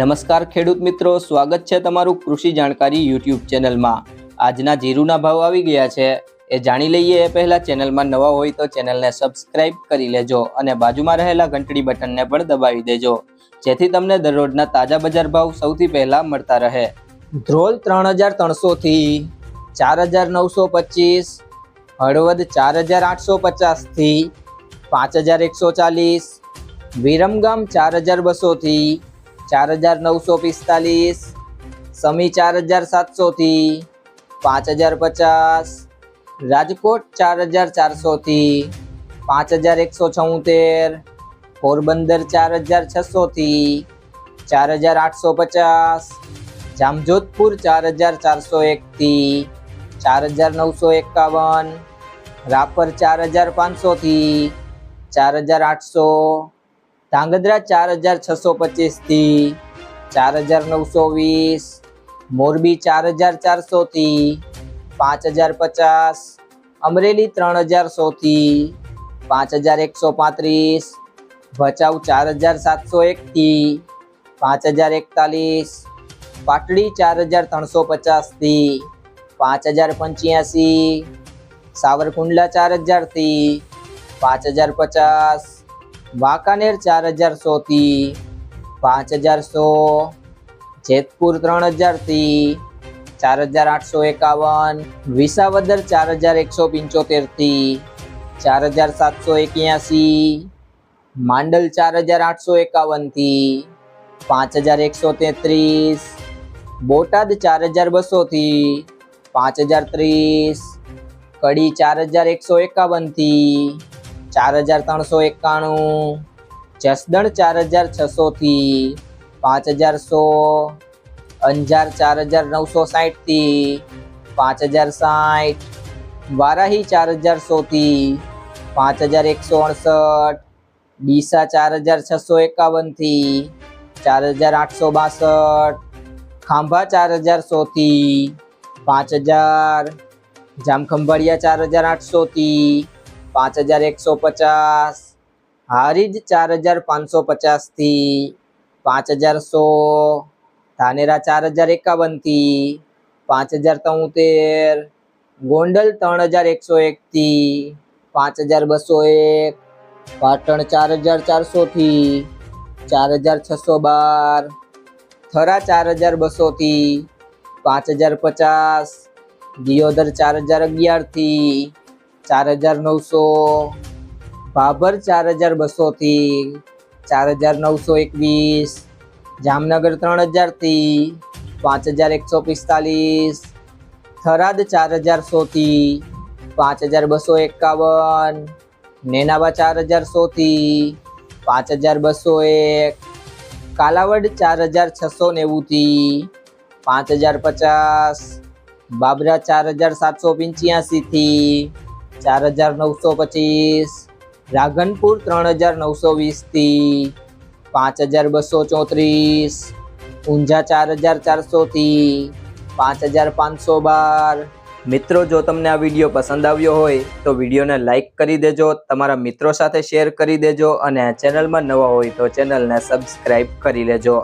નમસ્કાર ખેડૂત મિત્રો, સ્વાગત છે તમારું કૃષિ જાણકારી યુટ્યુબ ચેનલમાં. આજના જીરુના ભાવ આવી ગયા છે. એ જાણી લઈએ એ પહેલાં ચેનલમાં નવા હોય તો ચેનલને સબસ્ક્રાઇબ કરી લેજો અને બાજુમાં રહેલા ઘંટડી બટનને પણ દબાવી દેજો. જેથી તમને દરરોજના તાજા બજાર ભાવ સૌથી પહેલાં મળતા રહે. ધ્રોલ ત્રણ હજાર ત્રણસોથી ચાર હજાર નવસો પચીસ, હળવદ ચાર હજાર આઠસો પચાસથી પાંચ હજાર એકસો ચાલીસ, વિરમગામ ચાર હજાર બસોથી ચાર હજાર નવસો પિસ્તાલીસ, સમી ચાર હજાર સાતસોથી, પાંચ હજાર પચાસ, રાજકોટ ચાર હજાર ચારસોથી, પાંચ હજાર એકસો છોતેર, પોરબંદર ચાર હજાર છસોથી, ચાર હજાર આઠસો પચાસ જામજોધપુર ચાર હજાર ચારસો એકથી ચાર હજાર નવસો એકાવન, રાપર ચાર હજાર પાંચસોથી, ચાર હજાર આઠસો ધાંગધ્રા ચાર હજાર છસો પચીસથી ચાર હજાર નવસો વીસ, મોરબી ચાર હજાર ચારસોથી પાંચ હજાર પચાસ, અમરેલી ત્રણ હજાર સોથી પાંચ હજાર એકસો પાંત્રીસ, ભચાઉ ચાર હજાર સાતસો એકથી પાંચ હજાર એકતાલીસ, પાટડી ચાર હજાર ત્રણસો પચાસથી પાંચ હજાર પંચ્યાસી, સાવરકુંડલા ચાર હજારથી પાંચ હજાર પચાસ વાંકાનેર ચાર હજાર સોથી, પાંચ હજાર સો, જેતપુર ત્રણ હજારથી ચાર હજાર આઠસો એકાવન, વિસાવદર ચાર હજાર એકસો પંચોતેરથી ચાર હજાર સાતસો એક્યાસી, માંડલ ચાર હજાર આઠસો એકાવનથી પાંચ હજાર એકસો તેત્રીસ, બોટાદ ચાર હજાર બસોથી પાંચ હજાર ત્રીસ, કડી ચાર હજાર એકસો એકાવનથી ચાર હજાર ત્રણસો એકાણું, જસદણ ચાર હજાર છસોથી, પાંચ હજાર સો, અંજાર ચાર હજાર નવસો સાઠથી, પાંચ હજાર સાઠ, વારાહી ચાર હજાર સોથી, પાંચ હજાર એકસો અડસઠ, ડીસા ચાર હજાર છસો એકાવનથી ચાર હજાર આઠસો બાસઠ, ખાંભા ચાર હજાર સોથી, પાંચ હજાર, જામખંભાળિયા ચાર હજાર આઠસોથી પાંચ હજાર એકસો પચાસ. હારીજ ચાર હજાર પાંચસો પચાસથી પાંચ હજાર સો ધાનેરા ચાર હજાર એકાવનથી પાંચ હજાર તોતેર. ગોંડલ ત્રણ હજાર એકસો એકથી પાંચ હજાર બસો એક. પાટણ ચાર હજાર ચારસોથી ચાર હજાર છસો બાર. થરા ચાર હજાર બસોથી પાંચ હજાર પચાસ. દિયોદર ચાર હજાર અગિયારથી ચાર હજાર નવસો ભાભર ચાર હજાર બસોથી ચાર હજાર નવસો એકવીસ, જામનગર ત્રણ હજારથી પાંચ હજાર એકસો પિસ્તાલીસ, થરાદ ચાર હજાર સોથી પાંચ હજાર બસો એકાવન, નેનાવા ચાર હજાર સોથી પાંચ હજાર બસો એક, કાલાવડ ચાર હજાર છસો નેવુંથી પાંચ હજાર પચાસ, બાબરા ચાર હજાર સાતસો પંચ્યાસીથી ચાર હજાર નવસો પચીસ. રાધનપુર ત્રણ હજાર નવસો વીસથી પાંચ હજાર બસો ચોત્રીસ. ઊંઝા ચાર હજાર ચારસોથી પાંચ હજાર પાંચસો બાર. મિત્રો, જો તમને આ વીડિયો પસંદ આવ્યો હોય, તો વિડીયોને લાઈક કરી દેજો, તમારા મિત્રો સાથે શેર કરી દેજો અને ચેનલમાં નવા હોય તો ચેનલને સબસ્ક્રાઈબ કરી લેજો.